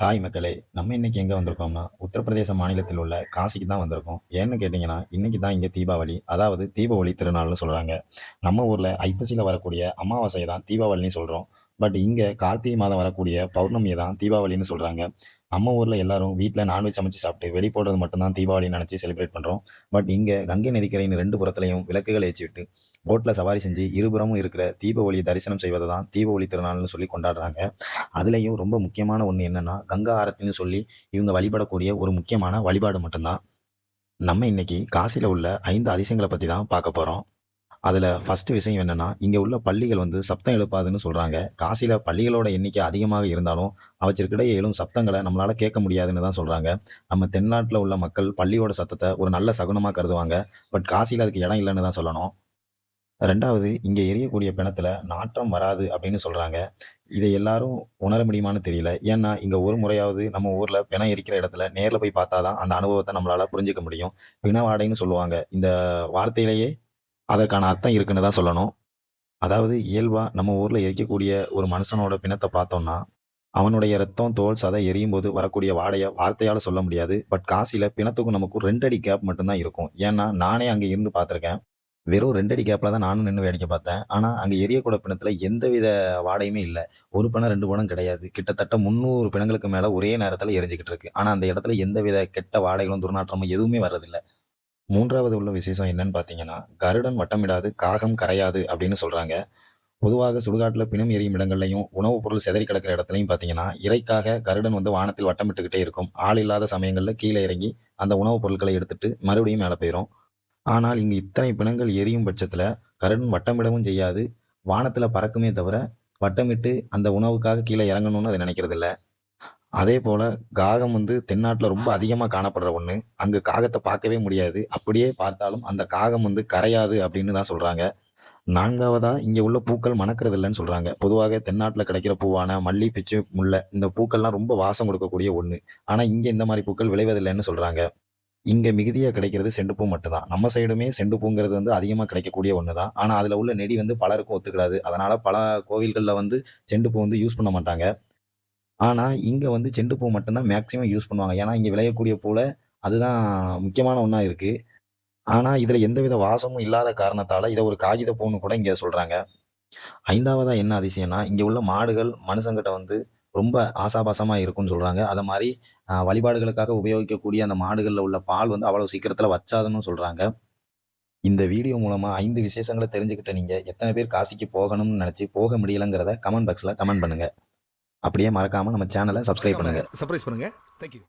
Hi மக்களே நம்ம இன்னைக்கு எங்கே வந்திருக்கோம்னா உத்தரப்பிரதேச மாநிலத்தில் உள்ள காசிக்கு தான் வந்திருக்கோம். ஏன்னு கேட்டிங்கன்னா இன்றைக்கி தான் இங்கே தீபாவளி. அதாவது தீபாவளி திருநாள்னு சொல்கிறாங்க நம்ம ஊரில் ஐப்பசியில் வரக்கூடிய அமாவாசையை தான் தீபாவளின்னு சொல்கிறோம் பட் இங்கே கார்த்திகை மாதம் வரக்கூடிய பௌர்ணமியை தான் தீபாவளின்னு சொல்கிறாங்க நம்ம ஊரில் எல்லாரும் வீட்டில் நான்வெஜ் சமைச்சு சாப்பிட்டு வெளி போடுறது மட்டும்தான் தீபாவளின்னு நினச்சி செலிப்ரேட் பண்ணுறோம் பட் இங்கே கங்கை நதிக்கரையின் ரெண்டு புறத்துலையும் விளக்குகளை ஏற்றி விட்டு போட்டில் சவாரி செஞ்சு இருபுறமும் இருக்கிற தீபாவளியை தரிசனம் செய்வதை தான் தீபாவளி திருநாள்னு சொல்லி கொண்டாடுறாங்க. அதுலேயும் ரொம்ப முக்கியமான ஒன்று என்னென்னா கங்கா ஆரத்தின்னு சொல்லி இவங்க வழிபடக்கூடிய ஒரு முக்கியமான வழிபாடு மட்டும்தான். நம்ம இன்னைக்கு காசியில் உள்ள ஐந்து அதிசயங்களை பற்றி தான் பார்க்க போகிறோம் அதில் ஃபஸ்ட்டு விஷயம் என்னென்னா இங்கே உள்ள பள்ளிகள் வந்து சப்தம் எழுப்பாதுன்னு சொல்கிறாங்க காசியில் பள்ளிகளோட எண்ணிக்கை அதிகமாக இருந்தாலும் அவற்றிற்கிடையே எழும் சப்தங்களை நம்மளால் கேட்க முடியாதுன்னு தான் சொல்கிறாங்க நம்ம தென்னாட்டில் உள்ள மக்கள் பள்ளியோட சத்தத்தை ஒரு நல்ல சகுனமாக கருதுவாங்க. பட் காசியில் அதுக்கு இடம் இல்லைன்னு தான் சொல்லணும். ரெண்டாவது இங்கே எரியக்கூடிய பிணத்துல நாற்றம் வராது அப்படின்னு சொல்கிறாங்க இதை எல்லாரும் உணர முடியுமான்னு தெரியல. ஏன்னா இங்கே ஒரு முறையாவது நம்ம ஊரில் பிணம் எரிக்கிற இடத்துல நேரில் போய் பார்த்தாதான் அந்த அனுபவத்தை நம்மளால் புரிஞ்சுக்க முடியும். பிணவாடைன்னு சொல்லுவாங்க. இந்த வார்த்தையிலேயே அதற்கான அர்த்தம் இருக்குன்னு தான் சொல்லணும். அதாவது இயல்பாக நம்ம ஊரில் எரிக்கக்கூடிய ஒரு மனுஷனோட பிணத்தை பார்த்தோம்னா அவனுடைய ரத்தம் தோல் சதை எரியும் போது வரக்கூடிய வாடையை வார்த்தையால் சொல்ல முடியாது. பட் காசில பிணத்துக்கும் நமக்கும் ரெண்டடி கேப் மட்டும்தான் இருக்கும். ஏன்னா நானே அங்கே இருந்து பார்த்துருக்கேன். வெறும் ரெண்டடி கேப்பில் தான் நானும் நின்று வேடிக்கை பார்த்தேன். ஆனால் அங்கே எரியக்கூட பிணத்தில் எந்தவித வாடையுமே இல்லை. ஒரு பிணம் ரெண்டு பிணம் கிடையாது. கிட்டத்தட்ட முந்நூறு பிணங்களுக்கு மேலே ஒரே நேரத்தில் எரிஞ்சிக்கிட்டு இருக்கு. ஆனால் அந்த இடத்துல எந்தவித கெட்ட வாடைகளும் துர்நாற்றமும் எதுவுமே வர்றதில்லை. மூன்றாவது உள்ள விசேஷம் என்னன்னு பார்த்தீங்கன்னா கருடன் வட்டமிடாது காகம் கரையாது அப்படின்னு சொல்கிறாங்க பொதுவாக சுடுகாட்டில் பிணம் எரியும் இடங்கள்லையும் உணவுப் பொருள் சிதறி கிடக்கிற இடத்துலையும் பார்த்தீங்கன்னா இறைக்காக கருடன் வந்து வானத்தில் வட்டமிட்டுக்கிட்டே இருக்கும். ஆள் இல்லாத சமயங்களில் கீழே இறங்கி அந்த உணவுப் பொருட்களை எடுத்துட்டு மறுபடியும் மேலே போயிடும் ஆனால் இங்கு இத்தனை பிணங்கள் எரியும் பட்சத்தில் கருடன் வட்டமிடவும் செய்யாது. வானத்தில் பறக்குமே தவிர வட்டமிட்டு அந்த உணவுக்காக கீழே இறங்கணும்னு அது நினைக்கிறதில்ல. அதே போல் காகம் வந்து தென்னாட்டில் ரொம்ப அதிகமாக காணப்படுற ஒன்று அங்கு காகத்தை பார்க்கவே முடியாது. அப்படியே பார்த்தாலும் அந்த காகம் வந்து கரையாது அப்படின்னு தான் சொல்றாங்க. நான்காவதா இங்கே உள்ள பூக்கள் மணக்கிறது இல்லைன்னு சொல்கிறாங்க பொதுவாக தென்னாட்டில் கிடைக்கிற பூவான மல்லி பிச்சு முல்லை இந்த பூக்கள்லாம் ரொம்ப வாசம் கொடுக்கக்கூடிய ஒன்று ஆனால் இங்கே இந்த மாதிரி பூக்கள் விளைவதில்லைன்னு சொல்கிறாங்க இங்கே மிகுதியாக கிடைக்கிறது செண்டுப்பூ மட்டும்தான். நம்ம சைடுமே செண்டுப்பூங்கிறது வந்து அதிகமாக கிடைக்கக்கூடிய ஒன்று தான் ஆனால் அதில் உள்ள நெடி வந்து பலருக்கும் ஒத்துக்கிடாது. அதனால் பல கோவில்களில் வந்து செண்டுப்பூ வந்து யூஸ் பண்ண மாட்டாங்க. ஆனால் இங்கே வந்து செண்டு பூ மட்டும்தான் மேக்சிமம் யூஸ் பண்ணுவாங்க. ஏன்னா இங்கே விளையக்கூடிய பூவில் அதுதான் முக்கியமான ஒன்றா இருக்குது ஆனால் இதில் எந்தவித வாசமும் இல்லாத காரணத்தால் இதை ஒரு காகித பூன்னு கூட இங்கே சொல்கிறாங்க ஐந்தாவதாக என்ன அதிசயம்னா இங்கே உள்ள மாடுகள் மனுஷங்கிட்ட வந்து ரொம்ப ஆசாபாசமாக இருக்கும்னு சொல்கிறாங்க அதை மாதிரி வழிபாடுகளுக்காக உபயோகிக்கக்கூடிய அந்த மாடுகளில் உள்ள பால் வந்து அவ்வளோ சீக்கிரத்தில் வச்சாதுன்னு சொல்கிறாங்க இந்த வீடியோ மூலமாக ஐந்து விசேஷங்களை தெரிஞ்சுக்கிட்ட நீங்கள் எத்தனை பேர் காசிக்கு போகணும்னு நினச்சி போக முடியலங்கிறத கமெண்ட் பாக்ஸில் கமெண்ட் பண்ணுங்கள் அப்படியே மறக்காம நம்ம சேனலை சப்ஸ்கிரைப் பண்ணுங்க. சர்ப்ரைஸ் பண்ணுங்க. தேங்க்யூ